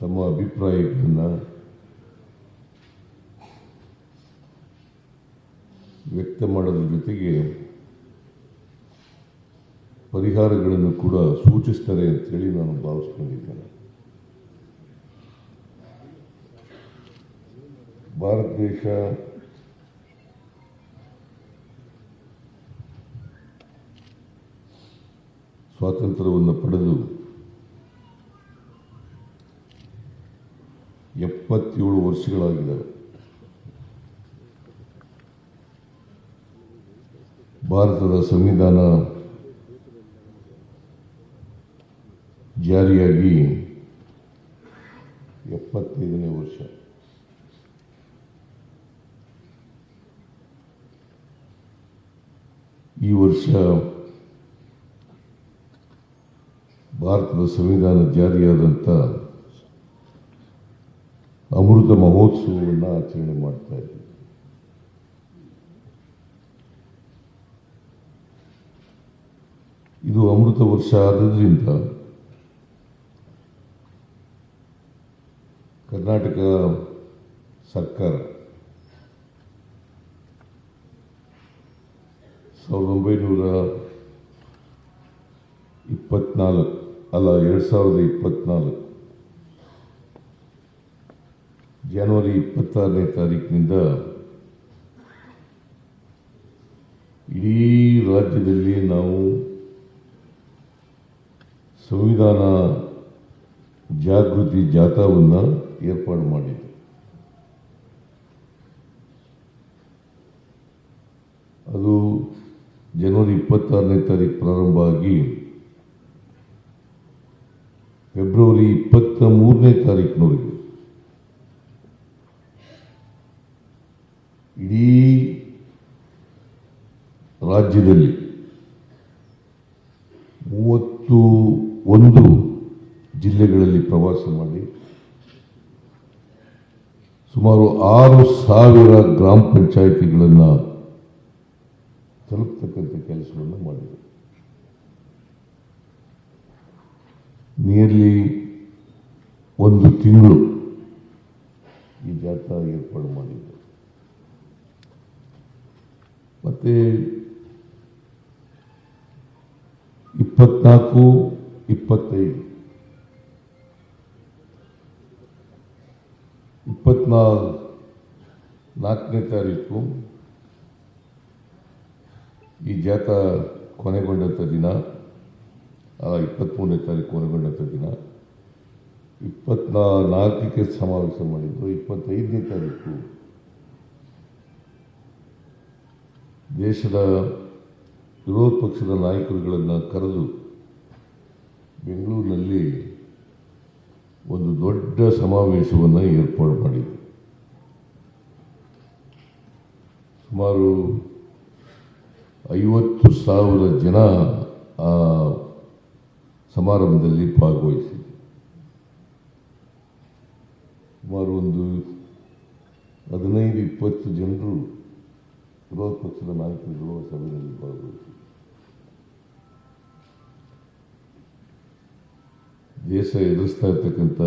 ತಮ್ಮ ಅಭಿಪ್ರಾಯಗಳನ್ನು ವ್ಯಕ್ತ ಮಾಡೋದ್ರ ಜೊತೆಗೆ ಪರಿಹಾರಗಳನ್ನು ಕೂಡ ಸೂಚಿಸ್ತಾರೆ ಅಂತೇಳಿ ನಾನು ಭಾವಿಸ್ಕೊಂಡಿದ್ದೇನೆ. ಭಾರತ ದೇಶ ಸ್ವಾತಂತ್ರ್ಯವನ್ನು ಪಡೆದು ಎಪ್ಪತ್ತೇಳು ವರ್ಷಗಳಾಗಿದ್ದಾವೆ. ಭಾರತದ ಸಂವಿಧಾನ ಜಾರಿಯಾಗಿ ಎಪ್ಪತ್ತೈದನೇ ವರ್ಷ. ಈ ವರ್ಷ ಭಾರತದ ಸಂವಿಧಾನ ಜಾರಿಯಾದಂಥ ಅಮೃತ ಮಹೋತ್ಸವವನ್ನು ಆಚರಣೆ ಮಾಡ್ತಾ ಇದ್ದೀವಿ ಇದು ಅಮೃತ ವರ್ಷ ಆದ್ದರಿಂದ ಕರ್ನಾಟಕ ಸರ್ಕಾರ ಸಾವಿರದ ಒಂಬೈನೂರ ಇಪ್ಪತ್ನಾಲ್ಕು ಅಲ್ಲ, ಎರಡು ಸಾವಿರದ ಇಪ್ಪತ್ನಾಲ್ಕು ಜನವರಿ ಇಪ್ಪತ್ತಾರನೇ ತಾರೀಕಿನಿಂದ ಇಡೀ ರಾಜ್ಯದಲ್ಲಿ ನಾವು ಸಂವಿಧಾನ ಜಾಗೃತಿ ಜಾಥಾವನ್ನು ಏರ್ಪಾಡು ಮಾಡಿದ್ದೆ ಅದು ಜನವರಿ ಇಪ್ಪತ್ತಾರನೇ ತಾರೀಕು ಪ್ರಾರಂಭ ಆಗಿ ಫೆಬ್ರವರಿ ಇಪ್ಪತ್ತ ಮೂರನೇ ತಾರೀಕಿನವರೆಗೆ ಇಡೀ ರಾಜ್ಯದಲ್ಲಿ ಮೂವತ್ತು ಒಂದು ಜಿಲ್ಲೆಗಳಲ್ಲಿ ಪ್ರವಾಸ ಮಾಡಿ ಸುಮಾರು ಆರು ಸಾವಿರ ಗ್ರಾಮ ಪಂಚಾಯಿತಿಗಳನ್ನು ತಲುಪ್ತಕ್ಕಂಥ ಕೆಲಸವನ್ನು ಮಾಡಿದೆ ನಿಯರ್ಲಿ ಒಂದು ತಿಂಗಳು ಈ ಜಾಥಾ ಏರ್ಪಾಡು ಮಾಡಿದ್ದು ಮತ್ತೆ ಇಪ್ಪತ್ನಾಲ್ಕು, ಇಪ್ಪತ್ತೈದು. ಇಪ್ಪತ್ನಾ ನಾಲ್ಕನೇ ತಾರೀಕು ಈ ಜಾಥಾ ಕೊನೆಗೊಂಡಂಥ ದಿನ ಇಪ್ಪತ್ತ್ಮೂರನೇ ತಾರೀಕು ಕೊನೆಗೊಂಡಂಥ ದಿನ. ಇಪ್ಪತ್ನಾ ನಾಲ್ಕಕ್ಕೆ ಸಮಾವೇಶ ಮಾಡಿದ್ದು, ಇಪ್ಪತ್ತೈದನೇ ತಾರೀಕು. ದೇಶದ ವಿರೋಧ ಪಕ್ಷದ ನಾಯಕರುಗಳನ್ನು ಕರೆದು ಬೆಂಗಳೂರಿನಲ್ಲಿ ಒಂದು ದೊಡ್ಡ ಸಮಾವೇಶವನ್ನು ಏರ್ಪಾಡು ಮಾಡಿದೆ ಸುಮಾರು ಐವತ್ತು ಸಾವಿರ ಜನ ಆ ಸಮಾರಂಭದಲ್ಲಿ ಭಾಗವಹಿಸಿದೆ ಸುಮಾರು ಒಂದು ಹದಿನೈದು, ಇಪ್ಪತ್ತು ಜನರು ವಿರೋಧ ಪಕ್ಷದ ನಾಯಕರುಗಳು ಸಭೆಯಲ್ಲಿ ಭಾಗವಹಿಸಿದ್ರು ದೇಶ ಎದುರಿಸ್ತಾ ಇರ್ತಕ್ಕಂಥ